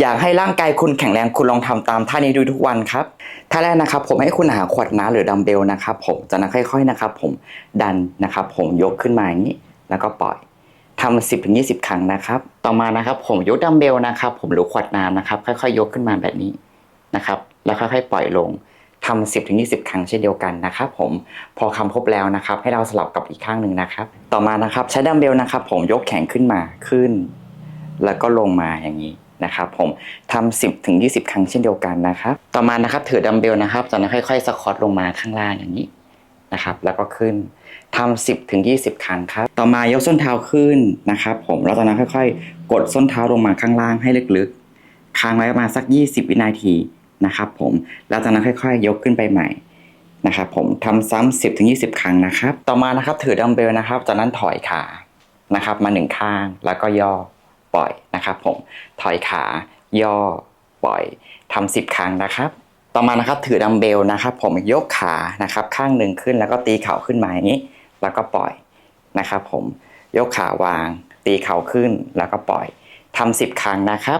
อยากให้ร่างกายคุณแข็งแรงคุณลองทำตามท่านี้ดูทุกวันครับท่าแรกนะครับ ผมให้คุณหาขวดน้ำหรือดัมเบลนะครับผมจากนั้นค่อย ๆนะครับ ผมดันนะครับ ผมยกขึ้นมาอย่างนี้ แล้วก็ปล่อยทำสิบถึงยี่สิบครั้งนะครับ ต่อมานะครับ ผมยกดัมเบลนะครับ ผมหรือขวดน้ำนะครับ ค่อยๆ ยกขึ้นมาแบบนี้นะครับ แล้วค่อยๆปล่อยลงทำสิบถึงยี่สิบครั้งเช่นเดียวกันนะครับ ผมพอคำครบแล้วนะครับ ให้เราสลับกับอีกข้างหนึ่งนะครับ ต่อมานะครับใช้ดัมเบลนะครับ ผมยกแขนขึ้นมาขึ้น แล้วก็ลงมาอย่างนี้ นะครับผมทำสิบถึงยี่สิบครั้งเช่นเดียวกันนะครับต่อมานะครับถือดัมเบลนะครับจากนั้นค่อยๆสควอตลงมาข้างล่างอย่างนี้นะครับแล้วก็ขึ้นทำสิบถึงยี่สิบครั้งครับต่อมายกส้นเท้าขึ้นนะครับผมแล้วจากนั้นค่อย ๆ กดส้นเท้าลงมาข้างล่างให้ลึกๆค้างไว้ประมาณสัก20วินาทีนะครับผมแล้วจากนั้นค่อย ๆ ยกขึ้นไปใหม่นะครับผมทำซ้ำสิบถึงยี่สิบครั้งนะครับต่อมานะครับถือดัมเบลนะครับจากนั้นถอยขานะครับมาหนึ่งข้างแล้วก็ย่อปล่อย นะครับผมถอยขา ย่อ ปล่อยทำสิบครั้งนะครับ ต่อมานะครับถือดัมเบลนะครับผมยกขานะครับข้างหนึ่งขึ้นแล้วก็ตีเข่าขึ้นมาอย่างนี้ แล้วก็ปล่อยนะครับผมยกขาวาง ตีเข่าขึ้นแล้วก็ปล่อยทำสิบครั้งนะครับ